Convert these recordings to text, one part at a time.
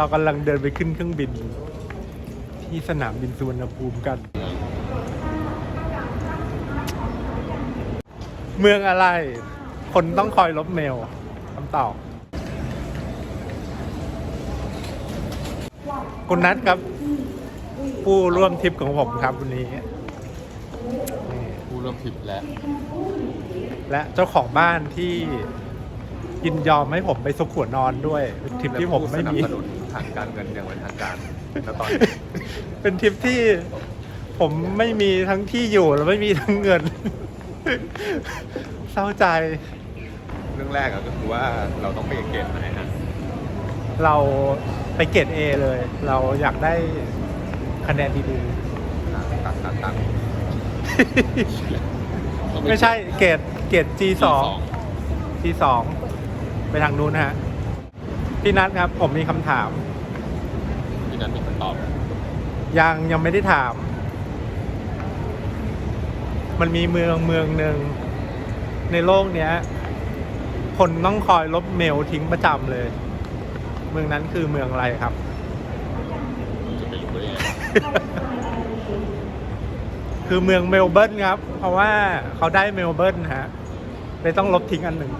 เรากำลังเดินไปขึ้นเครื่องบิน ที่สนามบินสุวรรณภูมิกัน เมืองอะไร คนต้องคอยลบเมลคำตอบคุณนัทครับ ผู้ร่วมทริปของผมครับวันนี้นี่ผู้ร่วมทริปและ และเจ้าของบ้านที่ยินยอมให้ผมไปซุกหัวนอนด้วยเป็นทริปที่ผมไม่มีและผู้สนับสนุน ทางการเงินอย่างเป็นทางการแล้วตอนนี้เป็นทริปที่ผมไม่มีทั้งที่อยู่และไม่มีทั้งเงิน เศร้าใจ เรื่องแรกอะก็คือว่าเราต้องไปเกณฑ์ไหนฮะเราไปเกรด A เลย เราอยากได้คะแนนดีตัดตัดตัดๆ ไม่ใช่เกรดเกรด G สอง G สองไปทางนู้นนะฮะ พี่นัทครับ ผมมีคำถาม ที่นั้นมีคำตอบยังยังไม่ได้ถาม มันมีเมืองเมืองหนึ่ง ในโลกเนี้ย คนต้องคอยลบเมลทิ้งประจำเลย เมืองนั้นคือเมืองอะไรครับ จะไปรู้ได้ไงคือเมืองเมลเบิร์นครับ เพราะว่าเขาได้เมลเบิร์นฮะเลยต้องลบทิ้งอันหนึ่ง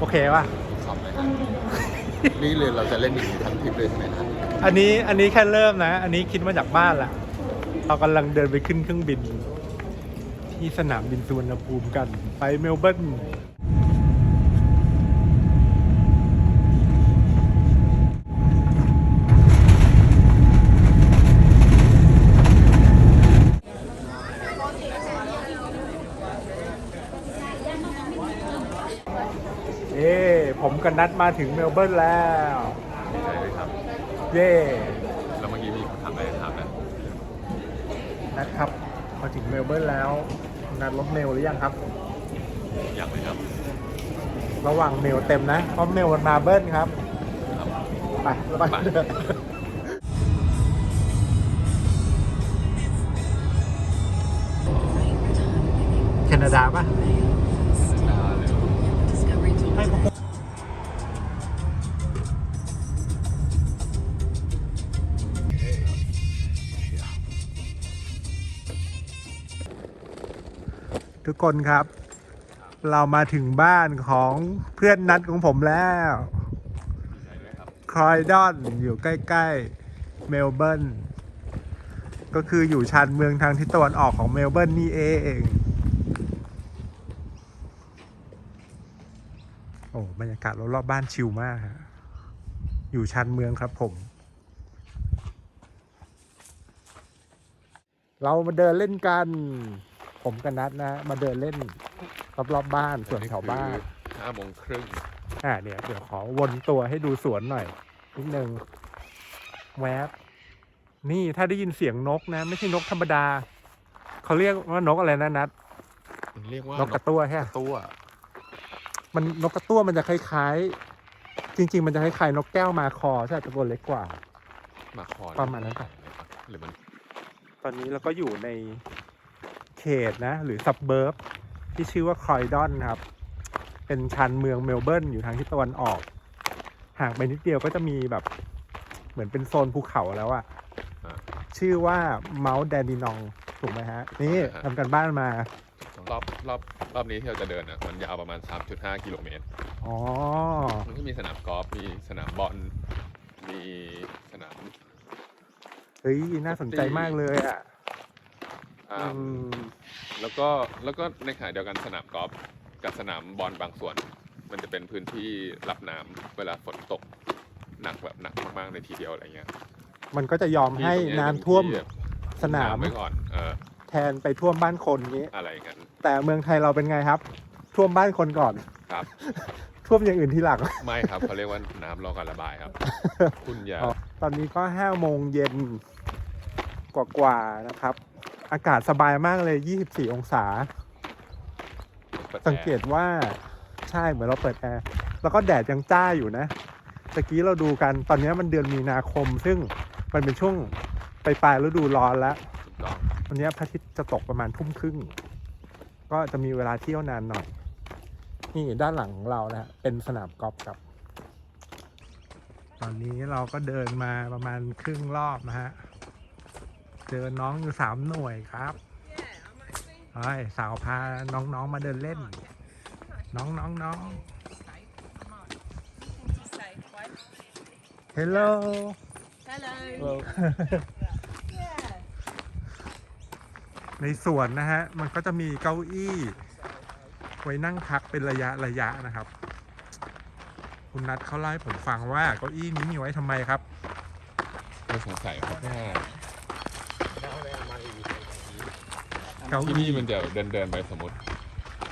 โอเคป่ะ ขอบเลยฮะ นี่เลยเราจะเล่นอีกทั้งทริปเลยใช่ไหมฮะอันนี้อันนี้แค่เริ่มนะ อันนี้คิดมาจากบ้านแหละเรากำลังเดินไปขึ้นเครื่องบิน ที่สนามบินสุวรรณภูมิกัน ไปเมลเบิร์น เย้ผม กับนัดมาถึงเมลเบิร์นแล้ว ดีใจเลยครับ เย้แล้วเมื่อกี้มีคนถามอะไรถามนะนัดครับมาถึงเมลเบิร์นแล้ว นัดลบเมลหรือยังครับ อยากไหมครับระหว่างเมลเต็มนะเพราะเมลมันมาเบิ้ลครับ ครับ ไปไปไป แคนาดาป่ะ กคนครับ เรามาถึงบ้านของเพื่อนนัดของผมแล้วครอยดอนอยู่ใกล้ๆเมลเบิร์นก็คืออยู่ชานเมืองทางทิศตะวันออกของเมลเบิร์นนี่เองโอ้บรรยากาศรอบๆบ้านชิลมากฮะอยู่ชานเมืองครับผม เรามาเดินเล่นกัน ผมกับนัดนะ มาเดินเล่นรอบๆบ้านสวนแถวบ้าน ห้าโมงครึ่งอ่าเนี่ยเดี๋ยวขอวนตัวให้ดูสวนหน่อยนิดนึงแวบนี่ถ้าได้ยินเสียงนกนะ ไม่ใช่นกธรรมดา เขาเรียกว่านกอะไรนะนัดมันเรียกว่านกกระตั้วใช่ไหมตัวมันนกกระตั้วมันจะคล้ายๆ จริง ๆ มันจะคล้ายๆนกแก้วมาคอใช่แต่ตัวเล็กกว่ามาคอประมาณนั้นปะ หรือมัน ตอนนี้เราก็อยู่ในเข ตนะ หรือซับเบิร์บที่ชื่อว่าครอยดอนครับ เป็นชานเมืองเมลเบิร์นอยู่ทางทิศตะวันออก ห่างไปนิดเดียวก็จะมีแบบเหมือนเป็นโซนภูเขาแล้วอะอ่าชื่อว่าเมาส์แดนดินองถูกไหมฮะ นี่อ่าฮะทำกันบ้านมารอบรอบรอบนี้ที่เราจะเดินอะมันยาวประมาณ 3.5 กิโลเมตร อ๋อ มันก็มีสนามกอล์ฟ มีสนามบอล มีสนาม เฮ้ย น่าสนใจมากเลยอะ อ่าอืมแล้วก็แล้วก็ในขณะเดียวกันสนามกอล์ฟกับสนามบอลบางส่วน มันจะเป็นพื้นที่รับน้ำเวลาฝนตกหนักแบบหนักมากๆในทีเดียวอะไรเงี้ยมันก็จะยอมให้ที่ตรงเยน้ำท่วมเป็นที่แบบสนามไว้ก่อนเออแทนไปท่วมบ้านคนนี้ อะไรอย่างนั้น แต่เมืองไทยเราเป็นไงครับ ท่วมบ้านคนก่อน ครับ ท่วมอย่างอื่นทีหลัง ไม่ครับเขาเรียกว่าน้ำรอการระบายครับ คุณอย่า อ๋อตอนนี้ก็ห้าโมงเย็นกว่าๆนะครับ อากาศสบายมากเลย 24 องศา สังเกตว่าใช่เหมือนเราเปิดแอร์ แล้วก็แดดยังจ้าอยู่นะตะกี้เราดูกันตอนนี้มันเดือนมีนาคม ซึ่งมันเป็นช่วงปลายๆฤดูร้อนแล้วถูกต้องวันนี้พระอาทิตย์จะตกประมาณทุ่มครึ่ง ก็จะมีเวลาเที่ยวนานหน่อย นี่ด้านหลังของเรานะฮะเป็นสนามกอล์ฟครับตอนอนนี้เราก็เดินมาประมาณครึ่งรอบนะฮะ เจอน้องอยู่สามหน่วยครับเฮ้ยสาวพาน้องๆมาเดินเล่น น้องน้องน้อง Hello Hello. Yeah. ในสวนนะฮะ มันก็จะมีเก้าอี้ ไว้นั่งพักเป็นระยะระยะนะครับ คุณนัทเขาเล่าให้ผมฟังว่าเก้าอี้นี้มีไว้ทำไมครับไม่สงสัยเพราะว่า เก้าที่อี้นี่มันจะเดินเดินๆไปสมมติ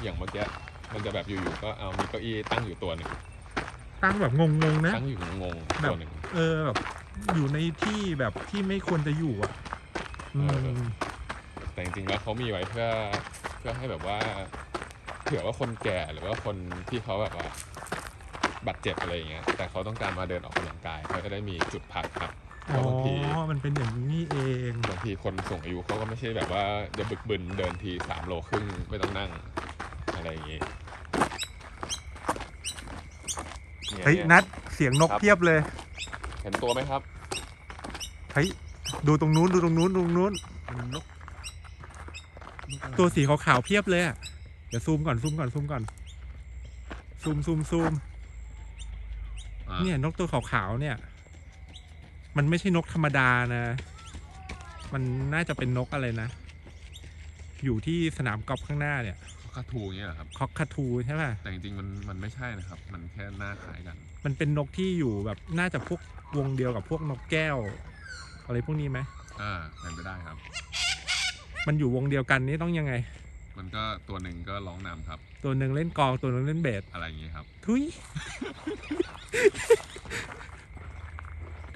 อย่างเมื่อกี้มันจะแบบอยู่ๆก็เอามีเก้าอี้ตั้งอยู่ตัวหนึ่งตั้งแบบงงๆนะ ตั้งอยู่งงๆแบบตัวหนึ่ง เออแบบอยู่ในที่แบบที่ไม่ควรจะอยู่อะอืเออมแต่จริงๆแล้วเขามีไว้เพื่อเพื่อให้แบบว่าเผื่อว่าคนแก่หรือว่าคนที่เขาแบบว่าบาดเจ็บอะไรอย่างเงี้ยแต่เขาต้องการมาเดินออกกำลังกายเขาจะได้มีจุดพักครับเพ อ๋อราะบางทีมันเป็นอย่างนี้นี่เองบางทีคนสูงอายุเขาก็ไม่ใช่แบบว่าจะบึกบึนเดินทีสามโลครึ่งไม่ต้องนั่ง อะไรอย่างงี้เฮ้ยเนี่ยนัดเสียงนกครับเพียบเลย เห็นตัวไหมครับเฮ้ยดูตรงนู้นดูตรงนู้นดูตรงนู้นนกตัวสีขาวๆเพียบเลยอะเดี๋ยวซูมก่อนซูมก่อนซูมก่อนซูมซูมซูมอะเนี่ยนกตัวขาวๆเนี่ย มันไม่ใช่นกธรรมดานะ มันน่าจะเป็นนกอะไรนะ อยู่ที่สนามกอล์ฟข้างหน้าเนี่ยคาทูอย่างเงี้ยเหรอครับ คอกคาทูใช่ป่ะ แต่จริงๆมันมันไม่ใช่นะครับ มันแค่หน้าคล้ายกัน มันเป็นนกที่อยู่แบบน่าจะพวกวงเดียวกับพวกนกแก้ว อะไรพวกนี้ไหม อ่าเป็นไปได้ครับ มันอยู่วงเดียวกันนี่ต้องยังไง มันก็ตัวหนึ่งก็ร้องนำครับ ตัวหนึ่งเล่นกลองตัวหนึ่งเล่นเบสอะไรอย่างงี้ครับ ทุย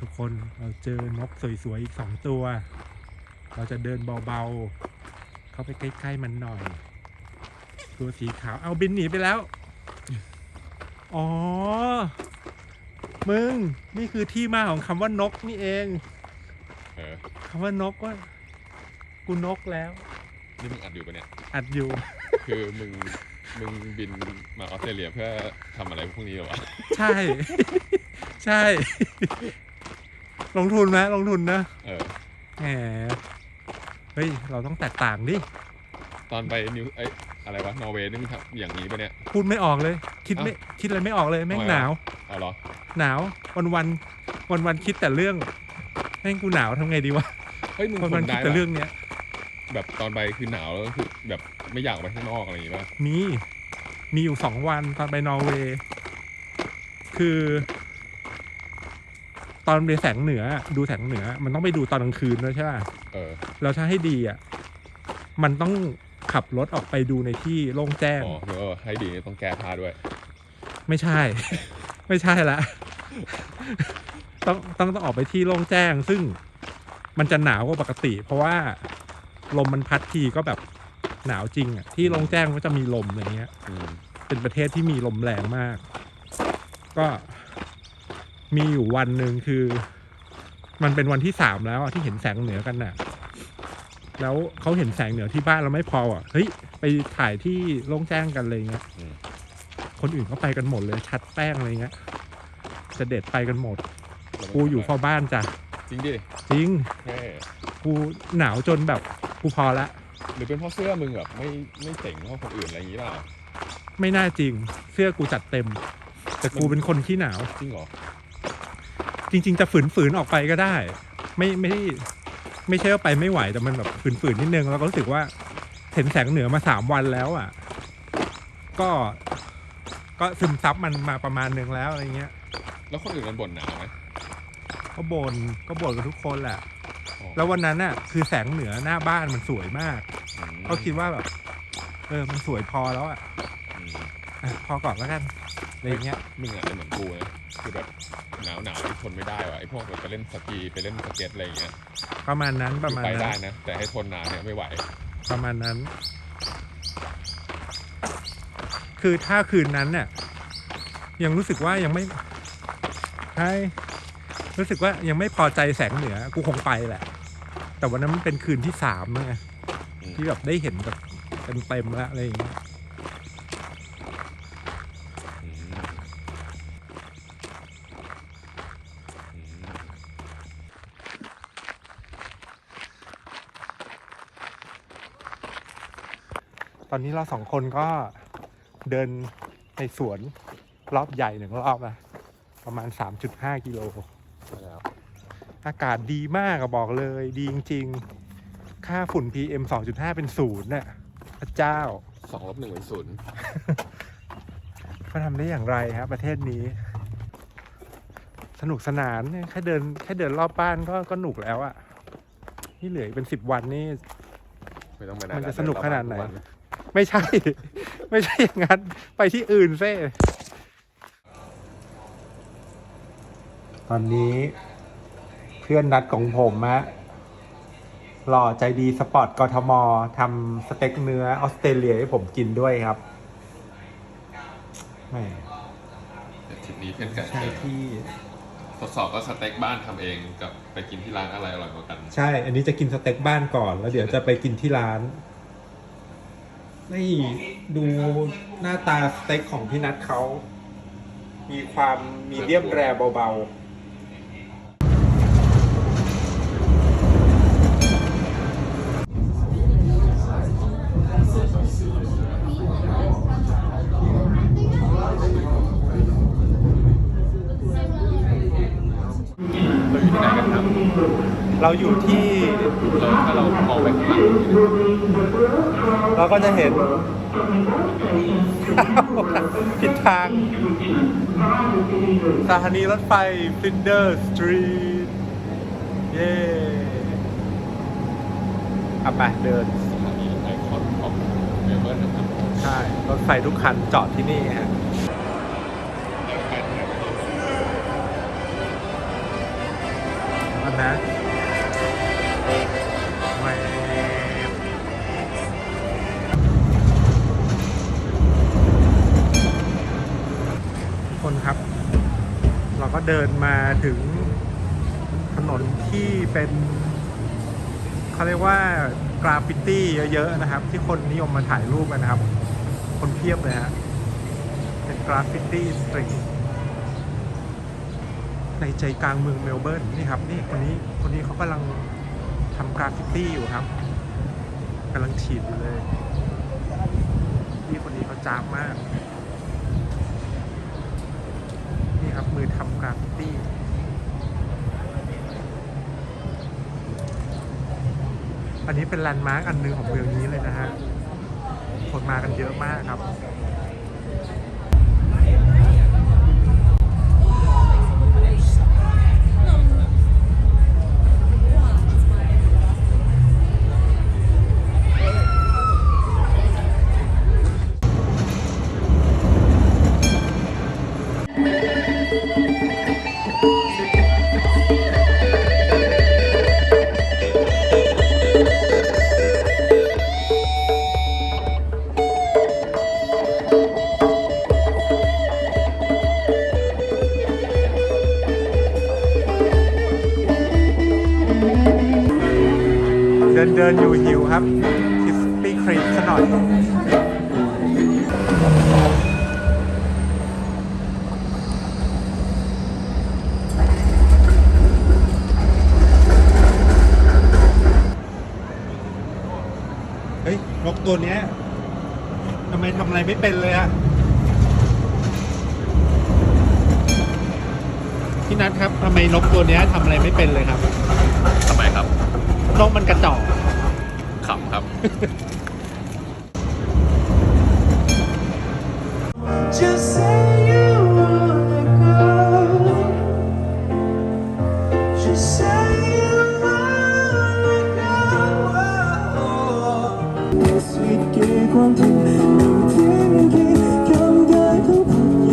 ทุกคนเราเจอนกสวยๆอีกสองตัว เราจะเดินเบาๆ เข้าไปใกล้ๆมันหน่อย ตัวสีขาวเอาบินหนีไปแล้ว อ๋อ มึง นี่คือที่มาของคำว่านกนี่เองเออคำว่านกว่ากูนกแล้ว นี่มึงอัดอยู่ปะเนี่ย อัดอยู่ คือมึงมึงบินมาออสเตรเลียเพื่อทำอะไรพวกนี้เหรอวะ ใช่ ใช่ ลงทุนไหมลงทุนนะเออแหมเฮ้ย เราต้องแตกต่างดิ ตอนไปนิวเอ้ยอะไรวะนอร์เวย์นี่มึงทำอย่างนี้ปะเนี่ย พูดไม่ออกเลย คิดไม่คิดอะไรไม่ออกเลยแม่งทำไมหวะนาว เอาเหรอหนาววันวันวันวันๆคิดแต่เรื่องแม่งกูหนาวทำไงดีวะเฮ้ยมึงวันทวันนๆคิดได้แต่ปะเรื่องเนี้ยแบบตอนไปคือหนาวแล้วก็คือแบบไม่อยากออกไปข้างนอกอะไรอย่างงี้ป่ะมีมีอยู่สองวันตอนไปนอร์เวย์คือ ตอนไปแสงเหนือ ดูแสงเหนือ มันต้องไปดูตอนกลางคืนด้วยใช่ป่ะเออแล้วถ้าให้ดีอะมันต้องขับรถออกไปดูในที่โล่งแจ้ง อ๋อแล้วก็ให้ดีต้องแก้ผ้าด้วย ไม่ใช่ ไม่ใช่ละ ต้องต้องต้องออกไปที่โล่งแจ้ง ซึ่งมันจะหนาวกว่าปกติ เพราะว่าลมมันพัดทีก็แบบหนาวจริงอะที่โล่งแจ้งก็จะมีลมอย่างเงี้ย อืมเป็นประเทศที่มีลมแรงมาก ก็ มีอยู่วันหนึ่งคือ มันเป็นวันที่สามแล้วอะที่เห็นแสงเหนือกันน่ะ แล้วเขาเห็นแสงเหนือที่บ้านเราไม่พออะเฮ้ยไปถ่ายที่โล่งแจ้งกันเลยเงี้ยอืมคนอื่นเขาไปกันหมดเลยชัดแป้งอะไรเงี้ยจะเด็ดไปกันหมดแล้วมันกูอยู่เฝ้าบ้านจ้ะจริงดิจริงแค่กูหนาวจนแบบกูพอละหรือเป็นเพราะเสื้อมึงแบบไม่ไม่เจ๋งเท่าคนอื่นอะไรอย่างงี้เปล่าไม่น่าจริง เสื้อกูจัดเต็ม แต่กูเป็นคนที่หนาว จริงเหรอ จริง ๆ จะฝืนๆออกไปก็ได้ ไม่ไม่ได้ไม่ใช่ว่าไปไม่ไหวแต่มันแบบฝืนๆนิดนึงแล้วก็รู้สึกว่าเห็นแสงเหนือมาสามวันแล้วอะ ก็ก็ซึมซับมันมาประมาณนึงแล้วอะไรเงี้ยแล้วคนอื่นมันบ่นหนาวไหมก็บน่นก็บ่นกันทุกคนแหละ อ๋อแล้ววันนั้นน่ะ คือแสงเหนือหน้าบ้านมันสวยมาก อืมก็คิดว่าแบบ เออมันสวยพอแล้วอะอืม อะพอก่อนแล้วกันอะไรเงี้ย มึงอะเป็นเหมือนกูนะคือแบบ หนาวหนาวที่ทนไม่ได้ว่ะไอ้พวกแบบไปเล่นสกีไปเล่นสเก็ตอะไรอย่างเงี้ยประมาณนั้นประมาณไปนั้ได้นนะ แต่ให้ทนนานเนี่ยไม่ไหว ประมาณนั้น คือถ้าคืนนั้นเนี่ยยังรู้สึกว่ายังไม่ใช่รู้สึกว่ายังไม่พอใจแสงเหนือ กูคงไปแหละ แต่วันนั้นมันเป็นคืนที่สามแล้วไงอืม ที่แบบได้เห็นแบบเต็มๆแล้วอะไรอย่างเงี้ย อืม ตอนนี้เราสองคนก็เดินในสวนรอบใหญ่หนึ่งรอบนะประมาณ 3.5 กิโลใช่แล้วอากาศดีมากอะบอกเลยดีจริง ๆ ค่าฝุ่น PM 2.5 เป็นศูนย์น่ะพระเจ้าสองลบหนึ่งเป็นศูนย์เขาทำได้อย่างไรครับประเทศนี้ สนุกสนานเนี่ยแค่เดินแค่เดินรอบบ้านก็ก็หนุกแล้วอะนี่เหลืออีกเป็นสิบวันนี่ไม่ต้องไปมันจะสนุกขนาดไหนเวั ไม่ใช่ ไม่ใช่อย่างนั้น ไปที่อื่นเซ่ตอนนี้เพื่อนนัดของผมอะหล่อใจดีสปอร์ตกทมทำสเต็กเนื้อออสเตรเลียให้ผมกินด้วยครับแหม่เดี๋ยวทริปนี้เพื่อนกันใช่ที่ทดสอบว่าสเต็กบ้านทำเองกับไปกินที่ร้านอะไรอร่อยกว่ากัน ใช่ อันนี้จะกินสเต็กบ้านก่อน แล้วเดี๋ยวจะไปกินที่ร้าน นี่ดูหน้าตาสเต็กของพี่นัทเขา มีความมีเดียมแรเบาๆเราอยู่ที่เราถ้าเรามองไปข้างหลัง เราก็จะเห็นผิดทาง สถานีรถไฟฟินเดอร์สตรีท เย้เอาไปเดิน สถานีไอคอนของเมลเบิร์นนะครับใช่ รถไฟทุกคันจอดที่นี่ฮะแล้วไปที่ไหนก็ได้อันนะ คนครับ เราก็เดินมาถึงถนนที่เป็นเขาเรียกว่ากราฟฟิตี้เยอะๆนะครับ ที่คนนิยมมาถ่ายรูปกันนะครับ คนเพียบเลยฮะเป็นกราฟฟิตี้สตรีทในใจกลางเมืองเมลเบิร์นนี่ครับนี่คนนี้คนนี้เขากำลังทำกราฟฟิตี้อยู่ครับกำลังฉีดอยู่เลยพี่คนนี้เขาจ้ามาก นี่ครับ มือทำกราฟฟิตี้อันนี้เป็นแลนด์มาร์กอันหนึงของเมืองนี้เลยนะฮะคนมากันเยอะมากครับ ครับคิสปี้ครีมซะหน่อยเฮ้ยนกตัวเนี้ยทำไมทำอะไรไม่เป็นเลยอะพี่นัทครับทำไมนกตัวเนี้ยทำอะไรไม่เป็นเลยครับ ทำไมครับ นกมันกระจอก 你设计光天，都不要，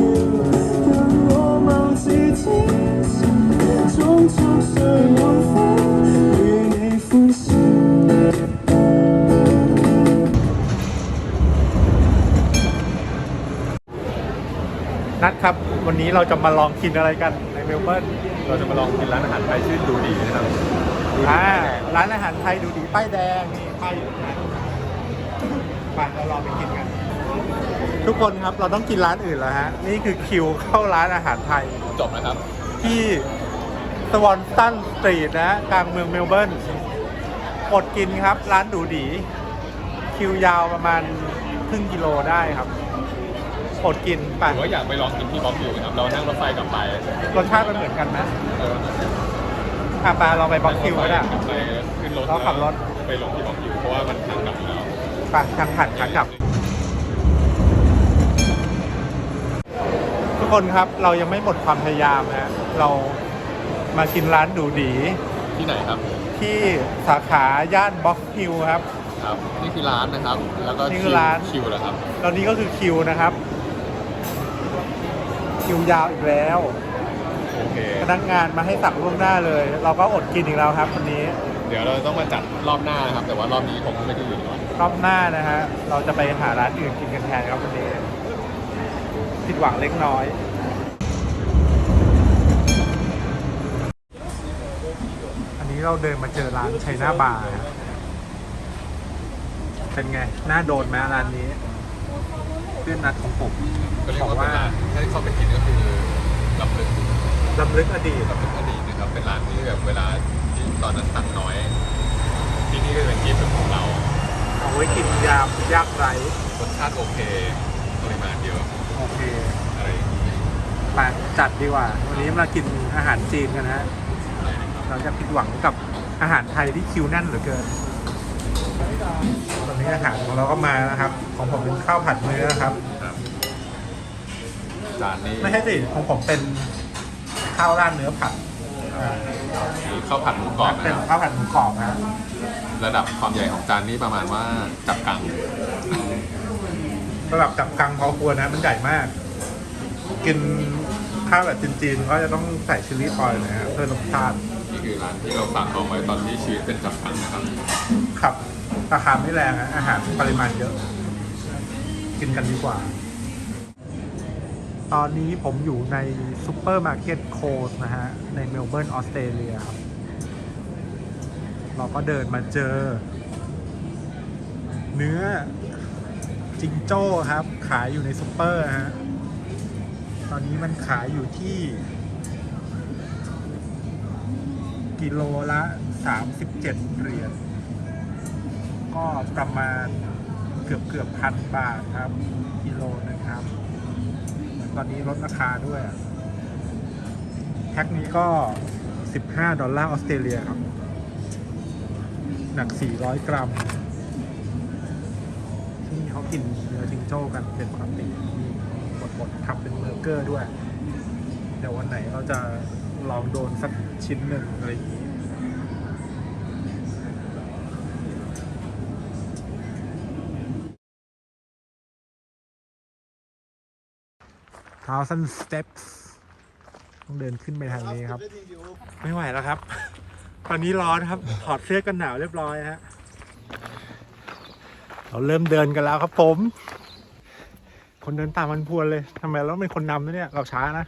วันนี้เราจะมาลองกินอะไรกันในเมลเบิร์นเราจะมาลองกินร้านอาหารไทยชื่อดูดีนะครับอ่าร้านอาหารไทยดูดีป้ายแดงนี่ป้ายอยู่นะไปเราลองไปกินกัน ทุกคนครับเราต้องกินร้านอื่นแล้วฮะนี่คือคิวเข้าร้านอาหารไทยจบนะครับ ที่สวอนตันสตรีทนะฮะกลางเมืองเมลเบิร์นอดกินครับ ร้านดูดี คิวยาวประมาณครึ่งกิโลได้ครับ อดกินไปหรือว่าอยากไปลองกินที่บล็อกอยู่ครับเรานั่งรถไฟกลับไปรสชาติมันเหมือนกันไหมเอออะไปเราไปบล็อกคิวก็ได้กลับไปขึ้นรถเราขับรถ ไปลงที่บล็อกอยู่เพราะว่ามันทางกลับอยู่แล้ว ไปทางผ่านขากลับ ทุกคนครับเรายังไม่หมดความพยายามนะเรามากินร้านดูดีที่ไหนครับ ที่สาขาย่านบ็อกคิวครับ ครับ นี่คือร้านนะครับ แล้วก็นี่คือร้าน คิวเหรอครับ ตอนนี้ก็คือคิวนะครับ คิวยาวอีกแล้ว โอเค พนักงานมาให้สั่งล่วงหน้าเลย เราก็อดกินอีกแล้วครับวันนี้เดี๋ยวเราต้องมาจัดรอบหน้านะครับ แต่ว่ารอบนี้คงไม่ได้อยู่แล้วรอบหน้านะฮะเราจะไปหาร้านอื่นกินกันแทนครับวันนี้ผิดหวังเล็กน้อย อันนี้เราเดินมาเจอร้านชัยนาบาร์ครับเป็นไง น่าโดนไหมร้านนี้ เพื่อนนัดของผมก็เรียบกอกว่าเป็นว่าร้านถ้าเข้าไปกินก็คือลำลึกลำลึกอดีตลำลึกอดีตนะครับ เป็นร้านที่แบบเวลาที่ตอนนั้นตังค์น้อย ที่นี่ก็เป็นที่สุดของเรา เอาไว้กินยามยากไร้รสชาติโอเคปริมาณเยอะโอเคอะไรอย่างนี้ไปจัดดีกว่า วันนี้มากินอาหารจีนกันนะฮะเราจะผิดหวังกับอาหารไทยที่คิวแน่นเหลือเกินตอนนี้อาหารของเราก็มานะครับ ของผมเป็นข้าวผัดเนื้อครับครับ จานนี้ไม่ใช่สิของผมเป็นข้าวราดเนื้อผัดอ่ามีข้าวผัดหมูกรอบเป็นะนครับข้าวผัดหมูกรอบนะระดับความใหญ่ของจานนี้ประมาณว่าจับกังสำหรับกับกังพอควรนะมันใหญ่มาก กินข้าวแบบจีนๆก็จะต้องใส่ชิลลี่ออยล์นะฮะเพื่อรสชาตินี่คือร้านที่เราฝากของไว้ตอนที่ชีวิตเป็นจับกังนะครับ ครับราคาไม่แรงนะอาหารปริมาณเยอะ กินกันดีกว่า ตอนนี้ผมอยู่ในซูเปอร์มาร์เก็ตโคสนะฮะ ในเมลเบิร์นออสเตรเลียครับ เราก็เดินมาเจอ เนื้อจิงโจ้ครับ ขายอยู่ในซูเปอร์ฮะ ตอนนี้มันขายอยู่ที่ กิโลละ 37 เหรียญก็ประมาณ เกือบเกือบพันบาทครับกิโลนึงครับ ตอนนี้ลดราคาด้วยแพ็คนี้ก็ 15 ดอลลาร์ออสเตรเลียครับ หนัก 400 กรัมที่นี่เขากินเนื้อจิงโจ้กันเป็นปกติมีบดๆทำเป็นเบอร์เกอร์ด้วย เดี๋ยววันไหนเราจะลองโดนสักชิ้นหนึ่งอะไรอย่างนี้ thousand steps ต้องเดินขึ้นไปทางนี้ครับ ไม่ไหวแล้วครับ ตอนนี้ร้อนครับ ถอดเสื้อกันหนาวเรียบร้อยฮะ เราเริ่มเดินกันแล้วครับผม คนเดินตามมันพวนเลย ทำไมเราเป็นคนนำนะเนี่ย เราช้านะ